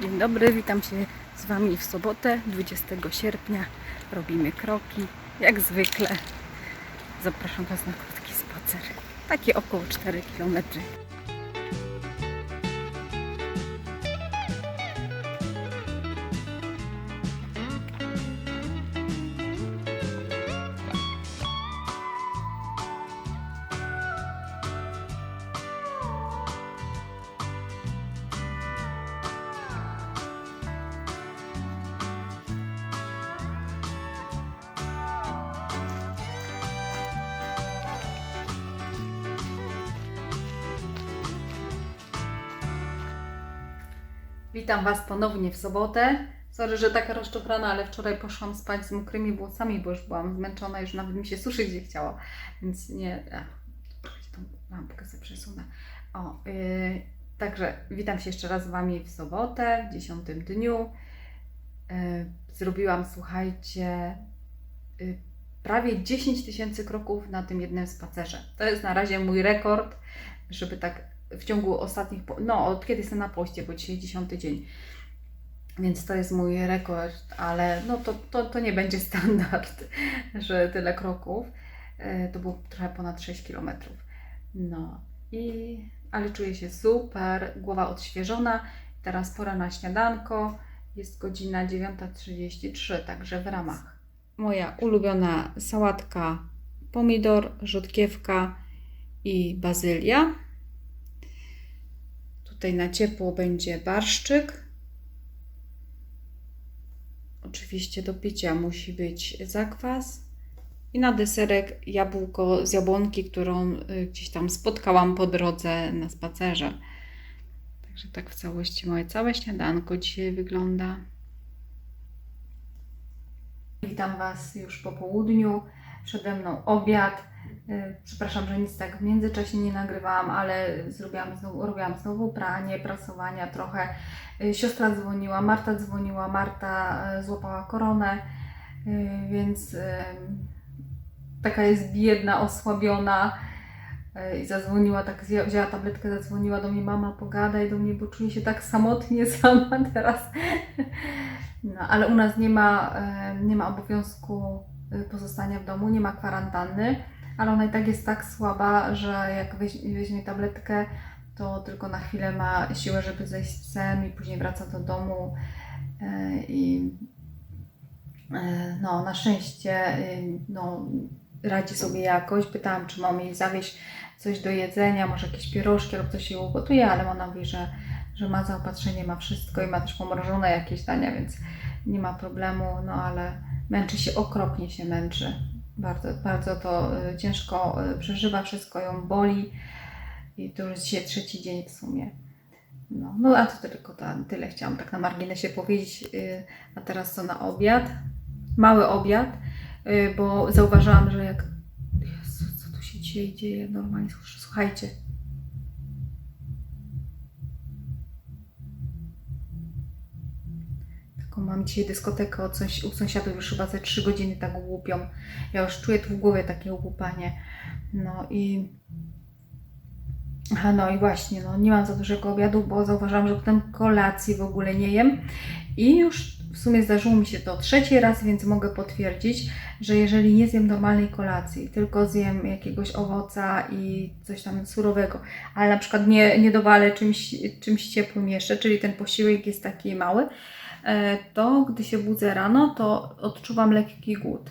Dzień dobry, witam się z Wami w sobotę 20 sierpnia. Robimy kroki, jak zwykle. Zapraszam Was na krótki spacer. Taki około 4 km. Witam Was ponownie w sobotę. Sorry, że taka rozczochrana, ale wczoraj poszłam spać z mokrymi włosami, bo już byłam zmęczona, już nawet mi się suszyć nie chciało. Więc nie... Czekajcie, tą lampkę sobie przesunę. O, yy, także witam się jeszcze raz z Wami w sobotę, w dziesiątym dniu. Yy, zrobiłam, słuchajcie, yy, prawie 10 tysięcy kroków na tym jednym spacerze. To jest na razie mój rekord, żeby tak w ciągu ostatnich, no od kiedy jestem na poście, bo dzisiaj dziesiąty dzień. Więc to jest mój rekord, ale no to, to, to nie będzie standard, że tyle kroków. E, To było trochę ponad 6 km. No i, ale czuję się super, głowa odświeżona. Teraz pora na śniadanko. Jest godzina 9.33, także w ramach. Moja ulubiona sałatka pomidor, rzodkiewka i bazylia. Tutaj na ciepło będzie barszczyk. Oczywiście do picia musi być zakwas. I na deserek jabłko z jabłonki, którą y, gdzieś tam spotkałam po drodze na spacerze. Także tak w całości moje całe śniadanko dzisiaj wygląda. Witam Was już po południu. Przede mną obiad. Y, Przepraszam, że nic tak w międzyczasie nie nagrywałam, ale zrobiłam znowu, robiłam znowu pranie, prasowania trochę. Y, Siostra dzwoniła, Marta dzwoniła, Marta y, złapała koronę, więc taka jest biedna, osłabiona. I zadzwoniła, tak wzięła tabletkę, zadzwoniła do mnie, mama pogadaj do mnie, bo czuję się tak samotnie sama teraz. No, ale u nas nie ma, nie ma obowiązku pozostania w domu, nie ma kwarantanny ale ona i tak jest tak słaba, że jak weź- weźmie tabletkę, to tylko na chwilę ma siłę, żeby zejść z sen i później wraca do domu. E, I e, no, na szczęście e, no, radzi sobie jakoś. Pytałam, czy mam jej zawieźć coś do jedzenia, może jakieś pierożki lub coś jej ugotuje, ale ona mówi, że, że ma zaopatrzenie, ma wszystko i ma też pomrożone jakieś dania, więc nie ma problemu, no ale męczy się, okropnie się męczy bardzo, bardzo to y, ciężko y, przeżywa, wszystko ją boli i to już dzisiaj trzeci dzień w sumie. No, no a to tylko to, tyle chciałam tak na marginesie powiedzieć. y, A teraz co na obiad? Mały obiad, bo zauważyłam, że jak... Jezu, co tu się dzisiaj dzieje? Normalnie, słuchajcie. Taką mam dzisiaj dyskotekę od u sąsiadów już chyba ze 3 godziny tak łupią. Ja już czuję tu w głowie takie łupanie. No i. Aha, no i właśnie, no nie mam za dużego obiadu, bo zauważyłam, że potem kolacji w ogóle nie jem. I już w sumie zdarzyło mi się to trzeci raz, więc mogę potwierdzić, że jeżeli nie zjem normalnej kolacji, tylko zjem jakiegoś owoca i coś tam surowego, ale na przykład nie, nie dowalę czymś, czymś ciepłym jeszcze, czyli ten posiłek jest taki mały, to gdy się budzę rano, to odczuwam lekki głód.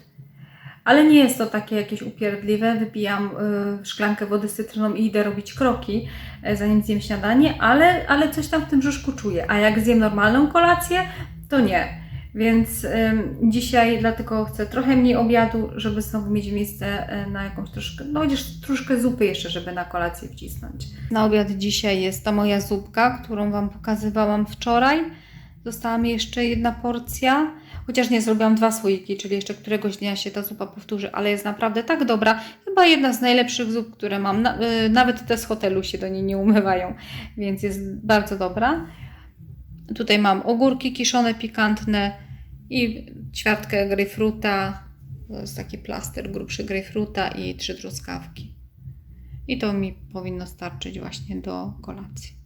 Ale nie jest to takie jakieś upierdliwe. Wypijam y, szklankę wody z cytryną i idę robić kroki, e, zanim zjem śniadanie, ale, ale coś tam w tym brzuszku czuję. A jak zjem normalną kolację, to nie. Więc dzisiaj dlatego chcę trochę mniej obiadu, żeby znowu mieć miejsce e, na jakąś troszkę, no chociaż troszkę zupy jeszcze, żeby na kolację wcisnąć. Na obiad dzisiaj jest ta moja zupka, którą Wam pokazywałam wczoraj. Została mi jeszcze jedna porcja, chociaż nie zrobiłam dwa słoiki, czyli jeszcze któregoś dnia się ta zupa powtórzy, ale jest naprawdę tak dobra. Chyba jedna z najlepszych zup, które mam. Y, nawet te z hotelu się do niej nie umywają, więc jest bardzo dobra. Tutaj mam ogórki kiszone, pikantne i ćwiartkę grejpfruta. To jest taki plaster grubszy grejpfruta i trzy truskawki. I to mi powinno starczyć właśnie do kolacji.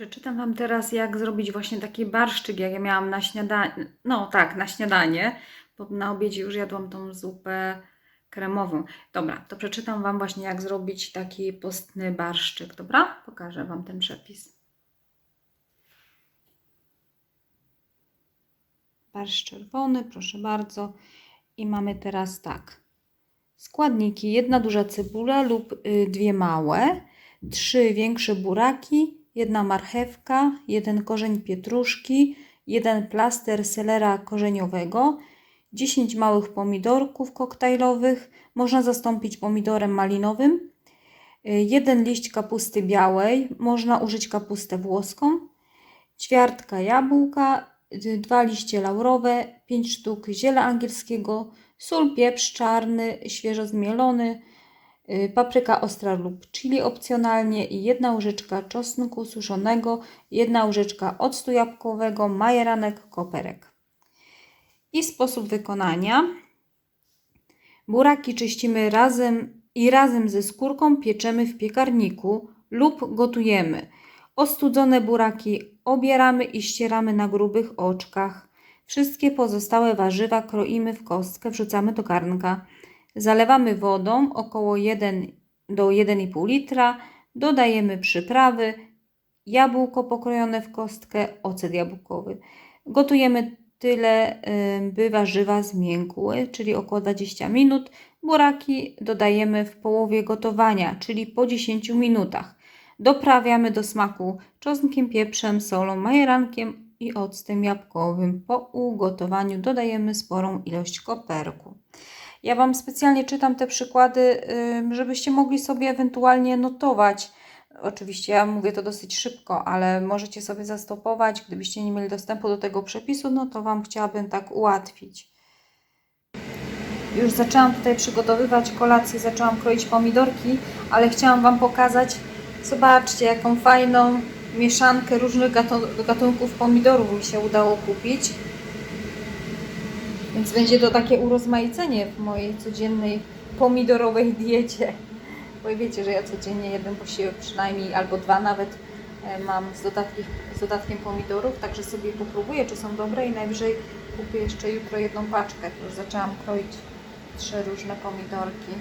Przeczytam Wam teraz, jak zrobić właśnie taki barszczyk, jak ja miałam na śniadanie. No tak, na śniadanie, bo na obiedzie już jadłam tą zupę kremową. Dobra, to przeczytam Wam właśnie, jak zrobić taki postny barszczyk, dobra? Pokażę Wam ten przepis. Barszcz czerwony, proszę bardzo. I mamy teraz tak. Składniki: jedna duża cebula lub y, dwie małe, trzy większe buraki, jedna marchewka, jeden korzeń pietruszki, jeden plaster selera korzeniowego, 10 małych pomidorków koktajlowych, można zastąpić pomidorem malinowym, jeden liść kapusty białej, można użyć kapustę włoską, ćwiartka jabłka, dwa liście laurowe, 5 sztuk ziela angielskiego, sól, pieprz czarny, świeżo zmielony, papryka ostra lub chili opcjonalnie i jedna łyżeczka czosnku suszonego, jedna łyżeczka octu jabłkowego, majeranek, koperek. I sposób wykonania. Buraki czyścimy razem i razem ze skórką pieczemy w piekarniku lub gotujemy. Ostudzone buraki obieramy i ścieramy na grubych oczkach. Wszystkie pozostałe warzywa kroimy w kostkę, wrzucamy do garnka. Zalewamy wodą około 1 do 1,5 litra. Dodajemy przyprawy, jabłko pokrojone w kostkę, ocet jabłkowy. Gotujemy tyle, by warzywa zmiękły, czyli około 20 minut. Buraki dodajemy w połowie gotowania, czyli po 10 minutach. Doprawiamy do smaku czosnkiem, pieprzem, solą, majerankiem i octem jabłkowym. Po ugotowaniu dodajemy sporą ilość koperku. Ja Wam specjalnie czytam te przykłady, żebyście mogli sobie ewentualnie notować. Oczywiście ja mówię to dosyć szybko, ale możecie sobie zastopować. Gdybyście nie mieli dostępu do tego przepisu, no to Wam chciałabym tak ułatwić. Już zaczęłam tutaj przygotowywać kolację, zaczęłam kroić pomidorki, ale chciałam Wam pokazać, zobaczcie jaką fajną mieszankę różnych gatunków pomidorów mi się udało kupić. Więc będzie to takie urozmaicenie w mojej codziennej pomidorowej diecie. Bo wiecie, że ja codziennie jeden posiłek przynajmniej albo dwa nawet e, mam z, dodatki, z dodatkiem pomidorów, także sobie popróbuję, czy są dobre i najwyżej kupię jeszcze jutro jedną paczkę. Już zaczęłam kroić trzy różne pomidorki.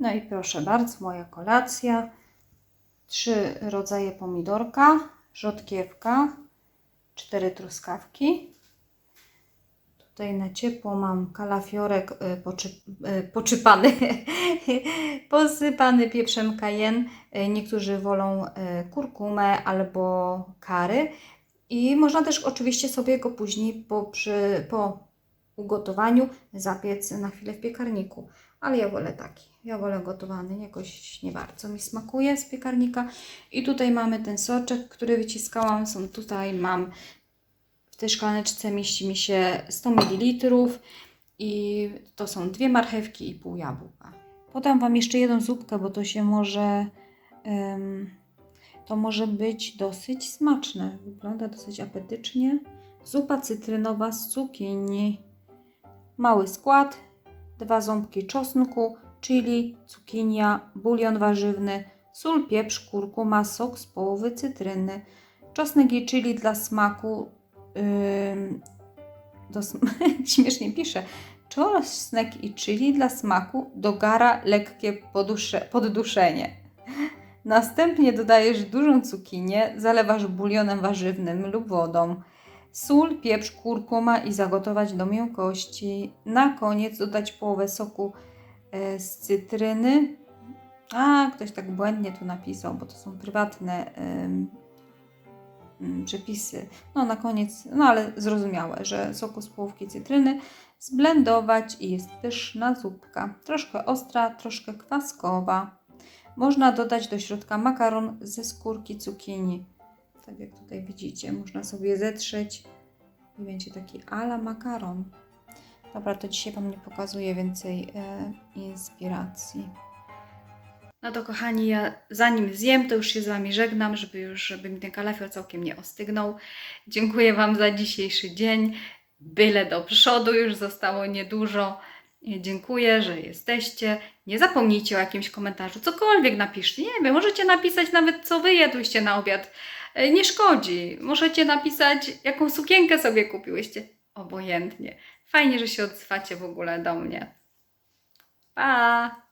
No i proszę bardzo, moja kolacja. Trzy rodzaje pomidorka, rzodkiewka, cztery truskawki. Tutaj na ciepło mam kalafiorek y, poczy, y, poczypany, posypany pieprzem cayenne. Y, Niektórzy wolą kurkumę albo kary. I można też oczywiście sobie go później po, przy, po ugotowaniu zapiec na chwilę w piekarniku. Ale ja wolę taki. Ja wolę gotowany, jakoś nie bardzo mi smakuje z piekarnika. I tutaj mamy ten soczek, który wyciskałam. Są tutaj, mam w tej szklaneczce mieści mi się 100 ml i to są dwie marchewki i pół jabłka. Podam Wam jeszcze jedną zupkę, bo to się może, em, to może być dosyć smaczne. Wygląda dosyć apetycznie. Zupa cytrynowa z cukinii. Mały skład, dwa ząbki czosnku, chili, cukinia, bulion warzywny, sól, pieprz, kurkuma, sok z połowy cytryny, czosnek i chili dla smaku. Ym, do, śmiesznie pisze. Czosnek i chili dla smaku dogara lekkie podusze, podduszenie. Następnie dodajesz dużą cukinię, zalewasz bulionem warzywnym lub wodą. Sól, pieprz, kurkuma i zagotować do miękkości. Na koniec dodać połowę soku e, z cytryny A, ktoś tak błędnie tu napisał, bo to są prywatne ym, przepisy. No na koniec, no ale zrozumiałe, że soku z połówki cytryny zblendować i jest pyszna zupka. Troszkę ostra, troszkę kwaskowa. Można dodać do środka makaron ze skórki cukinii. Tak jak tutaj widzicie, można sobie zetrzeć i będzie taki ala makaron. Dobra, to dzisiaj Wam nie pokazuję więcej e, inspiracji. No to kochani, ja zanim zjem, to już się z Wami żegnam, żeby już, żeby mi ten kalafior całkiem nie ostygnął. Dziękuję Wam za dzisiejszy dzień. Byle do przodu, już zostało niedużo. Dziękuję, że jesteście. Nie zapomnijcie o jakimś komentarzu, cokolwiek napiszcie. Nie wiem, możecie napisać nawet, co wy jadłyście na obiad. E, Nie szkodzi. Możecie napisać, jaką sukienkę sobie kupiłyście. Obojętnie. Fajnie, że się odzywacie w ogóle do mnie. Pa!